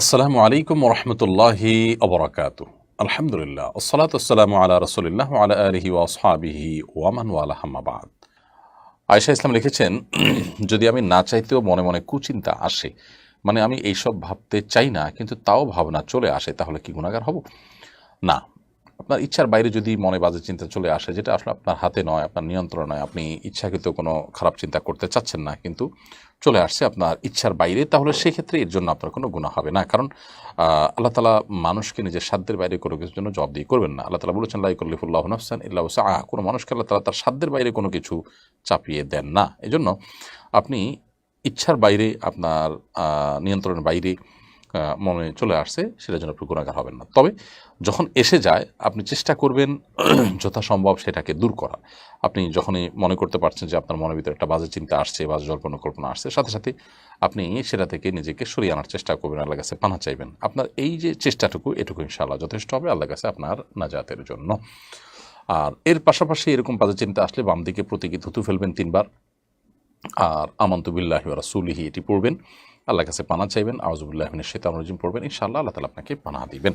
আসসালামু আলাইকুম রহমতুল্লাহি অবরাকাত আলহামদুলিল্লাহ। আসসালাত আসসালামু আলা রসুলিল্লাহ আলা আলহি ওয়াসহাবিহি ওয়ামান আলহামাবাদ আয়সা ইসলাম লিখেছেন, যদি আমি না চাইতেও মনে মনে কুচিন্তা আসে মানে আমি এইসব ভাবতে চাই না, কিন্তু তাও ভাবনা চলে আসে, তাহলে কি গুণাগার হব? না। আপনার ইচ্ছার বাইরে যদি মনে বাজে চিন্তা চলে আসে, যেটা আসলে আপনার হাতে নয়, আপনার নিয়ন্ত্রণ নয়, আপনি ইচ্ছাকৃত কোনো খারাপ চিন্তা করতে চাচ্ছেন না, কিন্তু চলে আসছে আপনার ইচ্ছার বাইরে, তাহলে সেক্ষেত্রে এর জন্য আপনার কোনো গুণা হবে না। কারণ আল্লাহ তালা মানুষকে নিজের সাধ্যের বাইরে কোনো কিছুর জন্য দিয়ে করবেন না। আল্লাহ তালা বলেছেন লাইকুল্লিফুল্লাহ নফসান ইল্লাহ আহ কোনো মানুষকে আল্লাহ তালা তার সাধ্যের বাইরে কোনো কিছু চাপিয়ে দেন না। এজন্য আপনি ইচ্ছার বাইরে, আপনার নিয়ন্ত্রণের বাইরে মনে চলে আসছে, সেটার জন্য আপনি গুণাগার হবেন না। তবে যখন এসে যায়, আপনি চেষ্টা করবেন যথাসম্ভব সেটাকে দূর করা। আপনি যখনই মনে করতে পারছেন যে আপনার মনের ভিতরে একটা বাজে চিন্তা আসছে, বাজে জল্পনা কল্পনা আসছে, সাথে সাথে আপনি সেটা থেকে নিজেকে সরিয়ে আনার চেষ্টা করবেন আল্লাহ কাছে পানা চাইবেন। আপনার এই যে চেষ্টাটুকু, এটুকু ইনশাআল্লাহ যথেষ্ট হবে আল্লাহ কাছে আপনার নাজাতের জন্য। আর এর পাশাপাশি এরকম বাজে চিন্তা আসলে বাম দিকে প্রতীকী থুতু ফেলবেন তিনবার। আর আমন্ত বিল্লাহি রাসুলিহি এটি পড়বেন। আল্লাহ কাছে পানা চাইবেন। আউজুবুল্লাহ শেতান রজিম পড়বেন। ইনশাআল্লাহ আল্লাহ তালা আপনাকে পানা দিবেন।